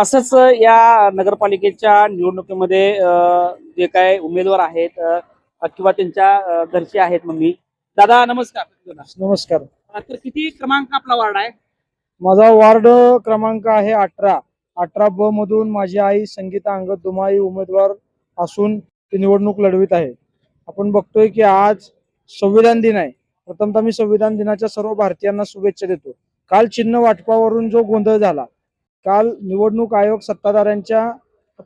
असंच या नगरपालिकेच्या निवडणुकीमध्ये जे काय उमेदवार आहेत किंवा त्यांच्या घरचे आहेत मम्मी. दादा नमस्कार. नमस्कार. तर किती क्रमांक आपला वार्ड आहे? माझा वार्ड क्रमांक आहे अठरा. अठरा ब मधून माझी आई संगीता अंगद दुमाई उमेदवार असून ती निवडणूक लढवित आहे. आपण बघतोय की आज संविधान दिन आहे. प्रथमतः मी संविधान दिनाच्या सर्व भारतीयांना शुभेच्छा देतो. काल चिन्ह वाटपावरून जो गोंधळ झाला काल निवडणूक आयोग सत्ताधाऱ्यांच्या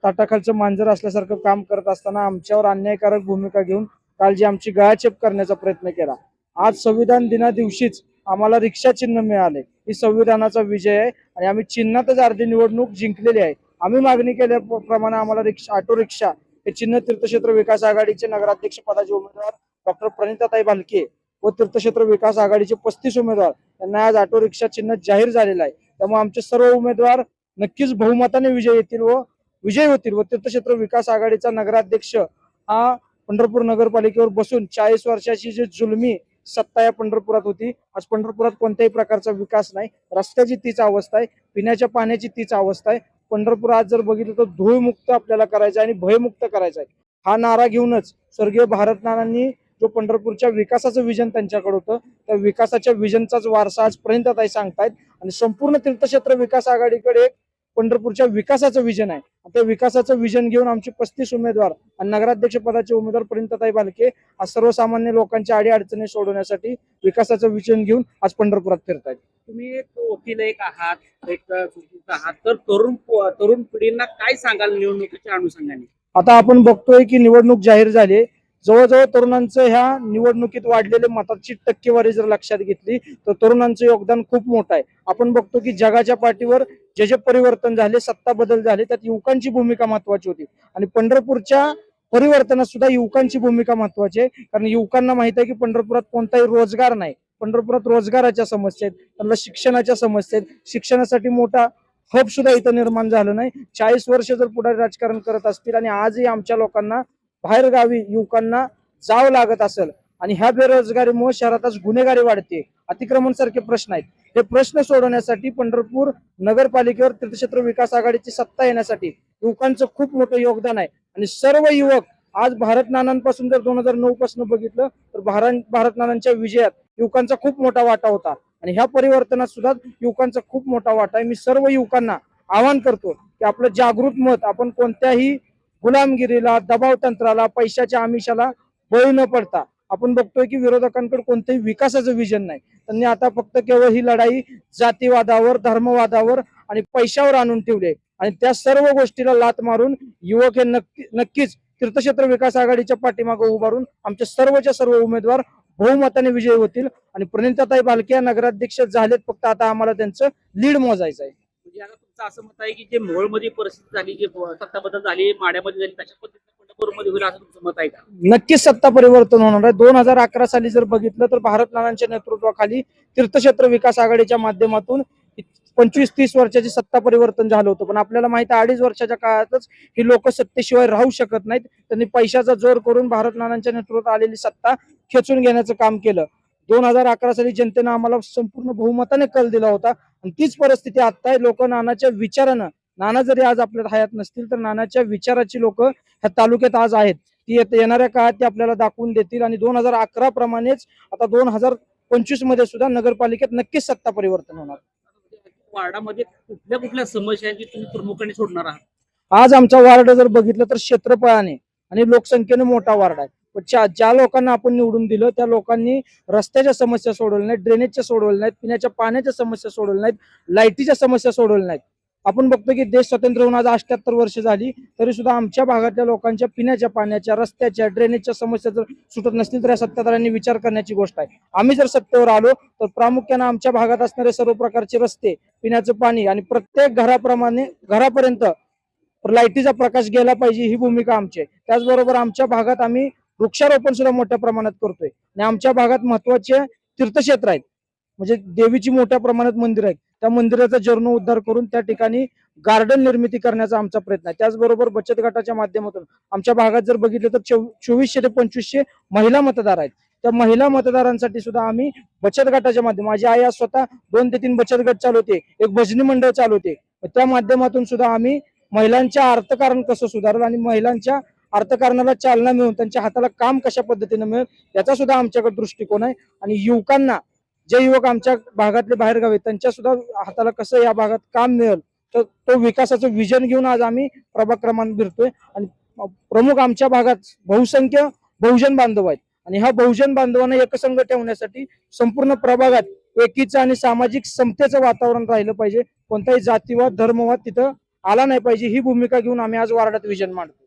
ताटाखालचं मांजर असल्यासारखं काम करत असताना आमच्यावर अन्यायकारक भूमिका घेऊन काल जी आमची गळाचेप करण्याचा प्रयत्न केला. आज संविधान दिना दिवशीच आम्हाला रिक्षा चिन्ह मिळाले. ही संविधानाचा विजय आहे आणि आम्ही चिन्हातच अर्धी निवडणूक जिंकलेली आहे. आम्ही मागणी केल्याप्रमाणे आम्हाला रिक्षा ऑटो रिक्षा हे चिन्ह तीर्थक्षेत्र विकास आघाडीचे नगराध्यक्ष पदाचे उमेदवार डॉक्टर प्रणिताताई भालके व तीर्थक्षेत्र विकास आघाडीचे पस्तीस उमेदवार. यांना आज ऑटो रिक्षा चिन्ह जाहीर झालेलं आहे. त्यामुळे आमचे सर्व उमेदवार नक्कीच बहुमताने विजय येतील व विजय होतील व तीर्थक्षेत्र विकास आघाडीचा नगराध्यक्ष हा पंढरपूर नगरपालिकेवर बसून चाळीस वर्षाची जी जुलमी सत्ता या पंढरपुरात होती. आज पंढरपुरात कोणत्याही प्रकारचा विकास नाही. रस्त्याची तीच अवस्था आहे. पिण्याच्या पाण्याची तीच अवस्था आहे. पंढरपूर आज जर बघितलं तर धूळमुक्त आपल्याला करायचं आहे आणि भयमुक्त करायचं आहे. हा नारा घेऊनच स्वर्गीय भारतनानांनी जो पंढरपूरच्या विकासाचं विजन त्यांच्याकडे होतं त्या विकासाच्या विजनचाच वारसा आज ताई सांगतायत. आणि संपूर्ण तीर्थक्षेत्र विकास आघाडीकडे एक पंढरपूरच्या विकासाचं विजन आहे. त्या विकासाचं विजन घेऊन आमचे पस्तीस उमेदवार आणि नगराध्यक्ष पदाचे उमेदवार पर्यंतताई बालके आज सर्वसामान्य लोकांच्या अडी अडचणी सोडवण्यासाठी विकासाचं विजन घेऊन आज पंढरपुरात फिरतायत. तुम्ही एक वकील एक आहात एक आहात. तर तरुण तरुण पिढींना काय सांगाल निवडणुकीच्या अनुषंगाने? आता आपण बघतोय की निवडणूक जाहीर झाली जवळजवळ तरुणांचं ह्या निवडणुकीत वाढलेले मताची टक्केवारी जर लक्षात घेतली तर तरुणांचं योगदान खूप मोठं आहे. आपण बघतो की जगाच्या पाठीवर जे जे परिवर्तन झाले सत्ता बदल झाले त्यात युवकांची भूमिका महत्वाची होती. आणि पंढरपूरच्या परिवर्तनात सुद्धा युवकांची भूमिका महत्वाची आहे. कारण युवकांना माहीत आहे की पंढरपुरात कोणताही रोजगार नाही. पंढरपुरात रोजगाराच्या समस्या आहेत त्यांना शिक्षणाच्या समस्या आहेत. शिक्षणासाठी मोठा हब सुद्धा इथं निर्माण झालं नाही. चाळीस वर्ष जर पुढे राजकारण करत असतील आणि आजही आमच्या लोकांना बाहेरगावी युवकांना जावं लागत असेल आणि ह्या बेरोजगारीमुळे शहरात गुन्हेगारी वाढते. अतिक्रमण सारखे प्रश्न आहेत. हे प्रश्न सोडवण्यासाठी पंढरपूर नगरपालिकेवर तीर्थक्षेत्र विकास आघाडीची सत्ता येण्यासाठी युवकांचं खूप मोठं योगदान आहे. आणि सर्व युवक आज भारत नानांपासून जर दोन हजार नऊ पासून बघितलं तर भारत भारत नानांच्या विजयात युवकांचा खूप मोठा वाटा होता. आणि ह्या परिवर्तनात सुद्धा युवकांचा खूप मोठा वाटा आहे. मी सर्व युवकांना आवाहन करतो की आपलं जागृत मत आपण कोणत्याही गुलामगिरीला दबाव तंत्राला पैशाच्या आमिषाला बळी न पडता आपण बघतोय की विरोधकांकडे कोणतंही विकासाचं विजन नाही. त्यांनी आता फक्त केवळ ही लढाई जातीवादावर धर्मवादावर आणि पैशावर आणून ठेवले आणि त्या सर्व गोष्टीला लात मारून युवक हे नक्की नक्कीच तीर्थक्षेत्र विकास आघाडीच्या पाठीमागे उभारून आमचे सर्वच्या सर्व उमेदवार बहुमताने विजयी होतील. आणि प्रणिताताई बालके या नगराध्यक्ष झालेत फक्त आता आम्हाला त्यांचं लीड मोजायचं आहे. म्हणजे याला तुमचं असं मत आहे की जे मोहोळमध्ये परिस्थिती झाली जे सत्ता बदल झाली माड्यामध्ये झाली तशा पद्धतीने पंढरपूरमध्ये होईल असं तुमचं मत आहे का? नक्कीच सत्ता परिवर्तन होणार आहे. दोन हजार अकरा साली जर बघितलं तर भारत नानांच्या नेतृत्वाखाली तीर्थक्षेत्र विकास आघाडीच्या माध्यमातून पंचवीस तीस वर्षाची सत्ता परिवर्तन झालं होतं. पण आपल्याला माहिती आहे अडीच वर्षाच्या काळातच ही लोक सत्तेशिवाय राहू शकत नाहीत. त्यांनी पैशाचा जोर करून भारत नानांच्या नेतृत्वात आलेली सत्ता खेचून घेण्याचं काम केलं. दोन हजार अकरा साली जनतेनं आम्हाला संपूर्ण बहुमताने कल दिला होता. आणि तीच परिस्थिती आता आहे लोक नानाच्या विचारानं नाना जरी आज आपल्या हयात नसतील तर नानाच्या विचाराची लोक ह्या तालुक्यात आज आहेत. ती येणाऱ्या काळात ते आपल्याला दाखवून देतील आणि दोन हजार अकरा प्रमाणेच आता दोन हजार पंचवीसमध्ये सुद्धा नगरपालिकेत नक्कीच सत्ता परिवर्तन होणार. वार्डामध्ये कुठल्या कुठल्या समस्यांची तुम्ही प्रमुखाने सोडणार आहात? आज आमचा वार्ड जर बघितलं तर क्षेत्रफळाने आणि लोकसंख्येने मोठा वार्ड आहे. ज्या ज्या लोकांना आपण निवडून दिलं त्या लोकांनी रस्त्याच्या समस्या सोडवल्या नाहीत ड्रेनेजच्या सोडवल्या नाहीत पिण्याच्या पाण्याच्या समस्या सोडवल्या नाहीत लाईटीच्या समस्या सोडवल्या नाहीत. आपण बघतो की देश स्वतंत्र होऊन आज अठ्याहत्तर वर्ष झाली तरी सुद्धा आमच्या भागातल्या लोकांच्या पिण्याच्या पाण्याच्या रस्त्याच्या ड्रेनेजच्या समस्या जर सुटत नसतील तर या सत्ताधाऱ्यांनी विचार करण्याची गोष्ट आहे. आम्ही जर सत्तेवर आलो तर प्रामुख्याने आमच्या भागात असणारे सर्व प्रकारचे रस्ते पिण्याचं पाणी आणि प्रत्येक घराप्रमाणे घरापर्यंत लाईटीचा प्रकाश गेला पाहिजे ही भूमिका आमची आहे. त्याचबरोबर आमच्या भागात आम्ही वृक्षारोपण सुद्धा मोठ्या प्रमाणात करतोय. आणि आमच्या भागात महत्त्वाचे तीर्थक्षेत्र आहेत. म्हणजे देवीची मोठ्या प्रमाणात मंदिर आहेत. त्या मंदिराचा जीर्णोद्धार करून त्या ठिकाणी गार्डन निर्मिती करण्याचा आमचा प्रयत्न आहे. त्याचबरोबर बचत गटाच्या माध्यमातून आमच्या भागात जर बघितलं तर चोवीसशे ते पंचवीसशे महिला मतदार आहेत. त्या महिला मतदारांसाठी सुद्धा आम्ही बचत गटाच्या माध्यम माझी आई आज स्वतः दोन ते तीन बचत गट चालवते एक भजनी मंडळ चालवते त्या माध्यमातून सुद्धा आम्ही महिलांच्या अर्थकारण कसं सुधारेल आणि महिलांच्या अर्थकारणाला चालना मिळून त्यांच्या हाताला काम कशा पद्धतीने मिळेल याचा सुद्धा आमच्याकडे दृष्टिकोन आहे. आणि युवकांना जे युवक आमच्या भागातले बाहेर गावे त्यांच्या सुद्धा हाताला कसं या भागात काम मिळेल तर तो विकासाचं विजन घेऊन आज आम्ही प्रभाग क्रमांक फिरतोय. आणि प्रमुख आमच्या भागात बहुसंख्य बहुजन बांधव आहेत. आणि ह्या बहुजन बांधवांना एकसंघ ठेवण्यासाठी संपूर्ण प्रभागात एकीचं आणि सामाजिक समतेचं वातावरण राहिलं पाहिजे. कोणताही जातीवाद धर्मवाद तिथं आला नाही पाहिजे ही भूमिका घेऊन आम्ही आज वार्डात विजन मांडतो